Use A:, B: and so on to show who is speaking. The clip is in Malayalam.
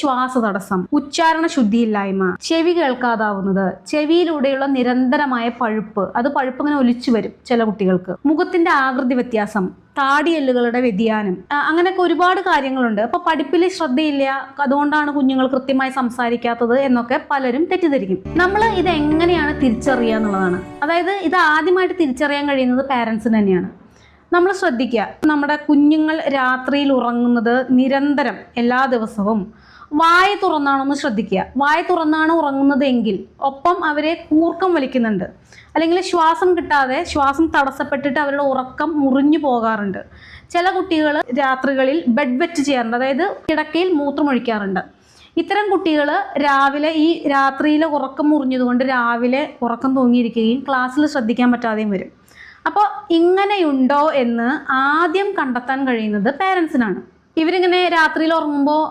A: ശ്വാസതടസ്സം ഉച്ചാരണ ശുദ്ധിയില്ലായ്മ ചെവി കേൾക്കാതാവുന്നത് ചെവിയിലൂടെയുള്ള നിരന്തരമായ പഴുപ്പ് അത് പഴുപ്പ് ഇങ്ങനെ ഒലിച്ചു വരും ചില കുട്ടികൾക്ക്. മുഖത്തിന്റെ ആകൃതി വ്യത്യാസം താടിയെല്ലുകളുടെ വ്യതിയാനം അങ്ങനെയൊക്കെ ഒരുപാട് കാര്യങ്ങളുണ്ട്. അപ്പൊ പഠിപ്പിൽ ശ്രദ്ധയില്ല അതുകൊണ്ടാണ് കുഞ്ഞുങ്ങൾ കൃത്യമായി സംസാരിക്കാത്തത് എന്നൊക്കെ പലരും തെറ്റിദ്ധരിക്കും. നമ്മൾ ഇത് എങ്ങനെയാണ് തിരിച്ചറിയുക എന്നുള്ളതാണ്. അതായത് ഇത് ആദ്യമായിട്ട് തിരിച്ചറിയാൻ കഴിയുന്നത് പാരൻസിന് തന്നെയാണ്. നമ്മൾ ശ്രദ്ധിക്കുക. നമ്മുടെ കുഞ്ഞുങ്ങൾ രാത്രിയിൽ ഉറങ്ങുന്നത് നിരന്തരം എല്ലാ ദിവസവും. വായ തുറന്നാണെന്ന് ശ്രദ്ധിക്കുക. വായ തുറന്നാണ് ഉറങ്ങുന്നത് എങ്കിൽ ഒപ്പം അവരെ കൂർക്കം വലിക്കുന്നുണ്ട്. അല്ലെങ്കിൽ ശ്വാസം കിട്ടാതെ ശ്വാസം തടസ്സപ്പെട്ടിട്ട് അവരുടെ ഉറക്കം മുറിഞ്ഞു പോകാറുണ്ട്. ചില കുട്ടികൾ രാത്രികളിൽ ബെഡ് വെറ്റ് ചെയ്യാറുണ്ട്. അതായത് കിടക്കയിൽ മൂത്രമൊഴിക്കാറുണ്ട്. ഇത്തരം കുട്ടികൾ രാവിലെ ഈ രാത്രിയിലെ ഉറക്കം മുറിഞ്ഞതുകൊണ്ട് രാവിലെ ഉറക്കം തൂങ്ങിയിരിക്കുകയും ക്ലാസ്സിൽ ശ്രദ്ധിക്കാൻ പറ്റാതെയും വരും. അപ്പോൾ ഇങ്ങനെയുണ്ടോ എന്ന് ആദ്യം കണ്ടെത്താൻ കഴിയുന്നത് പേരൻസിനാണ് ഇവരിങ്ങനെ രാത്രിയിൽ ഉറങ്ങുമ്പോൾ